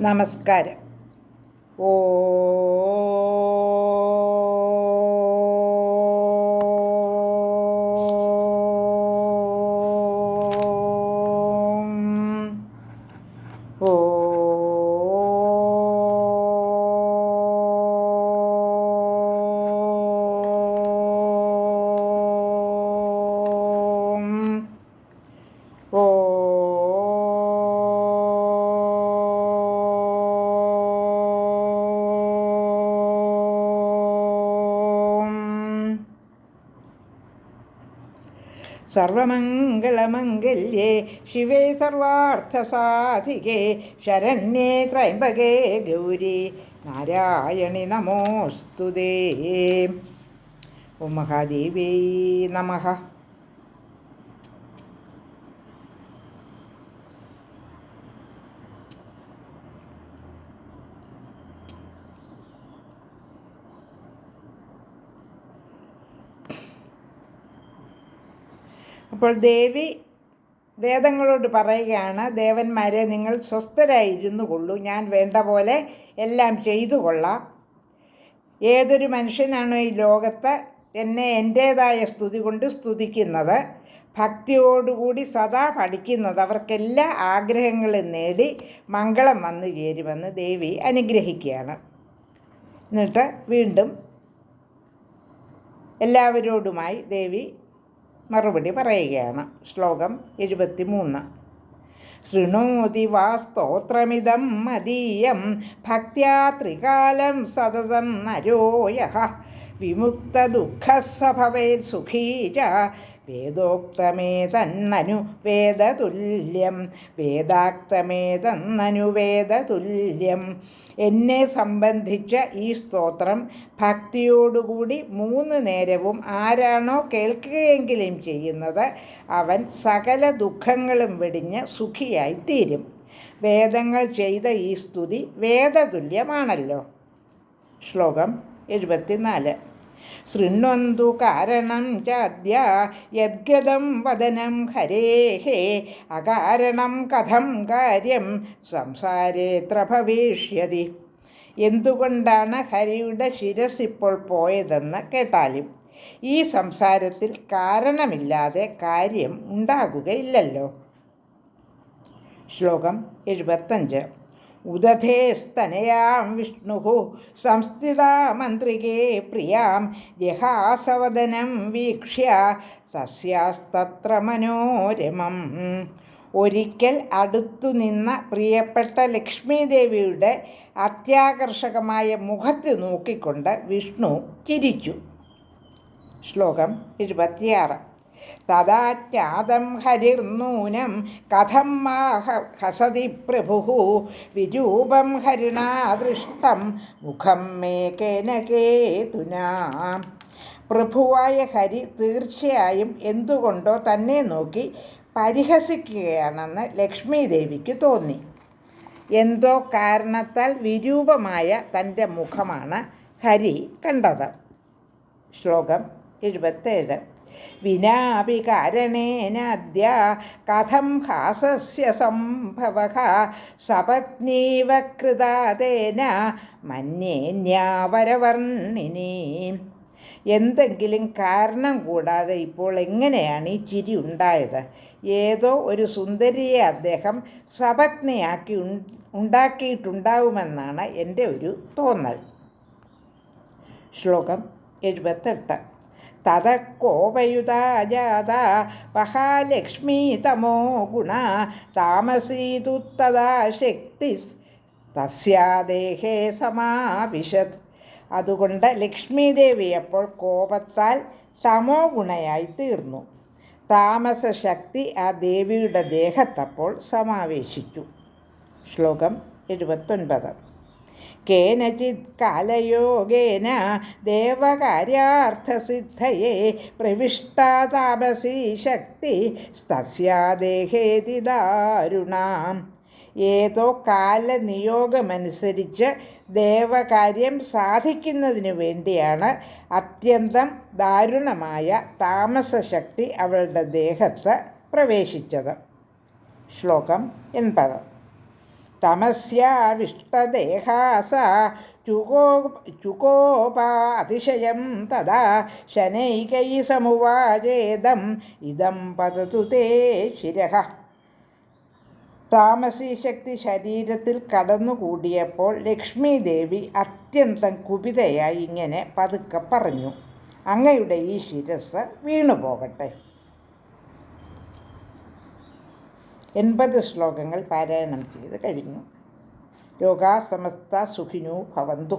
നമസ്കാരം. ഓ സർവമംഗളമംഗല്യേ ശിവേ സർവാർത്ഥസാധികേ ശരണ്യേ ത്രൈമ്പകേ ഗൗരി നാരായണി നമോസ്തുതേ. ഓം മഹാദേവേ നമഃ. അപ്പോൾ ദേവി വേദങ്ങളോട് പറയുകയാണ് ദേവന്മാരെ നിങ്ങൾ സ്വസ്ഥരായിരുന്നു കൊള്ളൂ. ഞാൻ വേണ്ട പോലെ എല്ലാം ചെയ്തു കൊള്ളാം. ഏതൊരു മനുഷ്യനാണോ ഈ ലോകത്ത് എന്നെ എന്റേതായ സ്തുതി കൊണ്ട് സ്തുതിക്കുന്നത്. ഭക്തിയോടുകൂടി സദാ പഠിക്കുന്നത്. അവർക്കെല്ലാ ആഗ്രഹങ്ങളും നേടി മംഗളം വന്നു ചേരുമെന്ന് ദേവി അനുഗ്രഹിക്കുകയാണ്. എന്നിട്ട് വീണ്ടും എല്ലാവരോടുമായി ദേവി മറുപടി പറയുകയാണ്. ശ്ലോകം എഴുപത്തി മൂന്ന് ശൃണോതി വാ മദീയം ഭക്ത്യാ ത്രികാലം സതതം നരോയ വിമുക്തദുഃഖസ ഭവേത് സുഖീര വേദോക്തമേതന്നനു വേദതുല്യം വേദാക്തമേ തന്നനു വേദതുല്യം. എന്നെ സംബന്ധിച്ച ഈ സ്തോത്രം ഭക്തിയോടുകൂടി മൂന്ന് നേരവും ആരാണോ കേൾക്കുകയെങ്കിലും ചെയ്യുന്നത് അവൻ സകല ദുഃഖങ്ങളും വെടിഞ്ഞ് സുഖിയായി തീരും വേദങ്ങൾ ചെയ്ത ഈ സ്തുതി വേദതുല്യമാണല്ലോ. ശ്ലോകം എഴുപത്തിനാല്. ശൃണ്വന്തു കാരണം ചാദ്യ യദ്ഗതം വദനം ഹരേഹേ അകാരണം കഥം കാര്യം സംസാരേത്ര ഭവിഷ്യതി എന്തുകൊണ്ടാണ് ഹരിയുടെ ശിരസ് ഇപ്പോൾ പോയതെന്ന് കേട്ടാലും ഈ സംസാരത്തിൽ കാരണമില്ലാതെ കാര്യം ഉണ്ടാകുകയില്ലല്ലോ. ശ്ലോകം എഴുപത്തഞ്ച്. ഉദധേ സ്തനയാം വിഷ്ണു സംസ്ഥിതാ മന്ത്രികേ പ്രിയാം. ജഹാസവദനം വീക്ഷ്യ. തസ്യാസ്തത്ര മനോരമം. ഒരിക്കൽ അടുത്തു നിന്ന പ്രിയപ്പെട്ട ലക്ഷ്മീദേവിയുടെ അത്യാകർഷകമായ മുഖത്ത് നോക്കിക്കൊണ്ട് വിഷ്ണു ചിരിച്ചു. ശ്ലോകം ഇരുപത്തിയാറ്. തഥാജ്ഞാതം ഹരിർനൂനം കഥം മാ ഹസതി പ്രഭു വിരൂപം ഹരിണാ ദൃഷ്ടം മുഖം മേ കേന കേനകേതുനാ പ്രഭുവായ ഹരി തീർച്ചയായും എന്തുകൊണ്ടോ തന്നെ നോക്കി പരിഹസിക്കുകയാണെന്ന് ലക്ഷ്മി ദേവിക്ക് തോന്നി. എന്തോ കാരണത്താൽ വിരൂപമായ തന്റെ മുഖമാണ് ഹരി കണ്ടത്. ശ്ലോകം എഴുപത്തേഴ്. വിനാപി കഥം ഹാസസ്യ സംഭവ സപത്നീവ കൃതാതേന മന്യേന്യാവരവർണിനി എന്തെങ്കിലും കാരണം കൂടാതെ ഇപ്പോൾ എങ്ങനെയാണ് ഈ ചിരി ഉണ്ടായത്? ഏതോ ഒരു സുന്ദരിയെ അദ്ദേഹം സപത്നിയാക്കി ഉണ്ടാക്കിയിട്ടുണ്ടാവുമെന്നാണ് എന്റെ ഒരു തോന്നൽ ശ്ലോകം എഴുപത്തെട്ട് തതക്കോപയുതാ ജാത മഹാലക്ഷ്മീ തമോ ഗുണ താമസീതു തഥാ ശക്തി തസ്യാദേഹേ സമാവിശത്. അതുകൊണ്ട് ലക്ഷ്മീദേവി അപ്പോൾ കോപത്താൽ തമോ ഗുണയായി തീർന്നു. താമസശക്തി ആ ദേവിയുടെ ദേഹത്തപ്പോൾ സമാവേശിച്ചു. ശ്ലോകം എഴുപത്തൊൻപത്. കേനചിത് കാലയോഗേന ദേവകാര്യാർത്ഥസിദ്ധയെ പ്രവിഷ്ടാ താപസീ ശക്തി സ്തസ്യാദേഹേതി ദാരുണാം ഏതോ കാലനിയോഗമനുസരിച്ച് ദേവകാര്യം സാധിക്കുന്നതിനു വേണ്ടിയാണ് അത്യന്തം ദാരുണമായ താമസശക്തി അവളുടെ ദേഹത്ത് പ്രവേശിച്ചത്. ശ്ലോകം എൺപത്. തമസ്യാവിഷ്ടദേഹാസ ചുകോ ചുകോപാതിശയം തഥാ ശനൈകൈ സമുവാചേദം ഇതം പതതു തേ ശിരഹ താമസി ശക്തി ശരീരത്തിൽ കടന്നുകൂടിയപ്പോൾ ലക്ഷ്മി ദേവി അത്യന്തം കുപിതയായി ഇങ്ങനെ പതുക്കെ പറഞ്ഞു. അങ്ങയുടെ ഈ ശിരസ് വീണുപോകട്ടെ. എൺപത് ശ്ലോകങ്ങൾ പാരായണം ചെയ്ത് കഴിഞ്ഞു. ലോകാസമസ്ത സുഖിനോ ഭവന്തു.